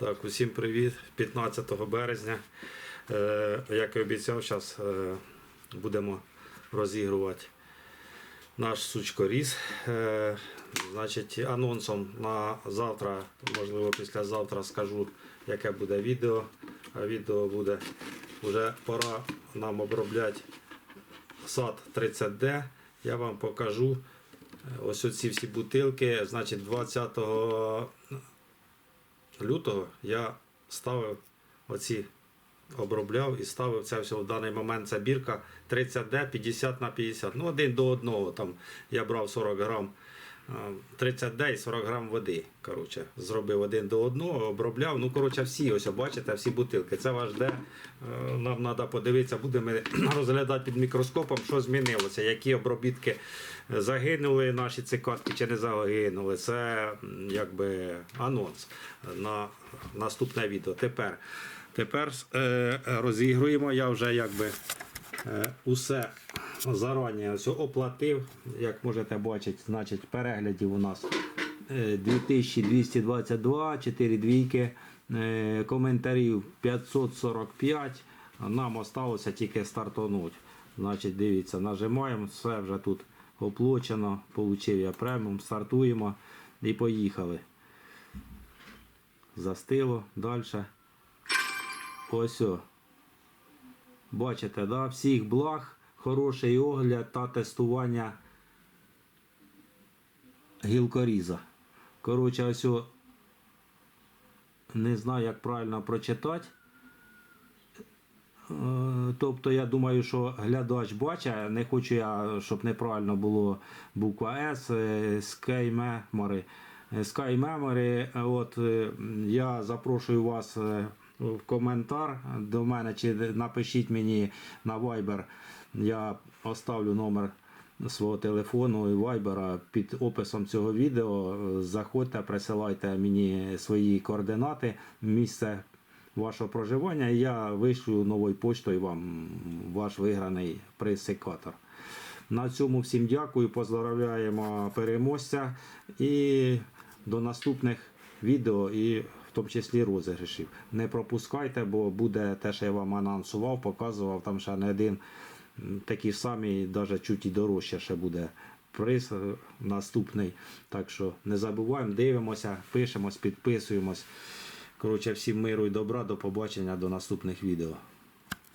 Так, усім привіт. 15 березня. Е, як і обіцяв, зараз е, будемо розігрувати наш сучкоріз. Е, значить, анонсом на завтра, можливо, післязавтра скажу, яке буде відео. А відео буде вже пора нам обробляти сад 30D. Я вам покажу ось оці всі бутилки. Значить, 20 лютого я ставив оці, обробляв і ставив це все в даний момент. Це бірка 30D 50 на 50. Ну, один до одного. Там я брав 40 грам. А, 30D і 40 грам води. Коротше, зробив один до одного, обробляв. Ну, коротше, всі, ось бачите, всі бутилки. Це ваш де. Е, Нам треба подивитися, будемо розглядати під мікроскопом, що змінилося, які обробітки загинули наші цикадки чи не загинули. Це якби анонс на наступне відео. Тепер, тепер е, розігруємо. Я вже якби е, усе зарані ось оплатив. Як можете бачити, значить переглядів у нас е, 2222, 4 двійки, е, коментарів 545. Нам осталося тільки стартануть. Значить, дивіться, нажимаємо, все вже тут оплачено, получив я преміум, стартуємо і поїхали. Застило, далі. Ось. Бачите, да? всіх благ, хороший огляд та тестування гілкоріза. Коротше, ось о, не знаю, як правильно прочитати. Е, Тобто я думаю, що глядач бачить, не хочу я, щоб неправильно було буква С, е, Sky Memory. Sky Memory, е, от я запрошую вас в коментар до мене чи напишіть мені на Viber. Я оставлю номер свого телефону і Viber під описом цього відео. Заходьте, присилайте мені свої координати, місце вашого проживання, і я вишлю новою поштою вам ваш виграний приз-секатор. На цьому всім дякую, поздравляємо переможця і до наступних відео і в тому числі розіграшів. Не пропускайте, бо буде те, що я вам анонсував, показував, там ще не один такий самий, навіть чуть і дорожче ще буде приз е, наступний. Так що не забуваємо, дивимося, пишемось, підписуємось. Коротше, всім миру і добра, до побачення, до наступних відео.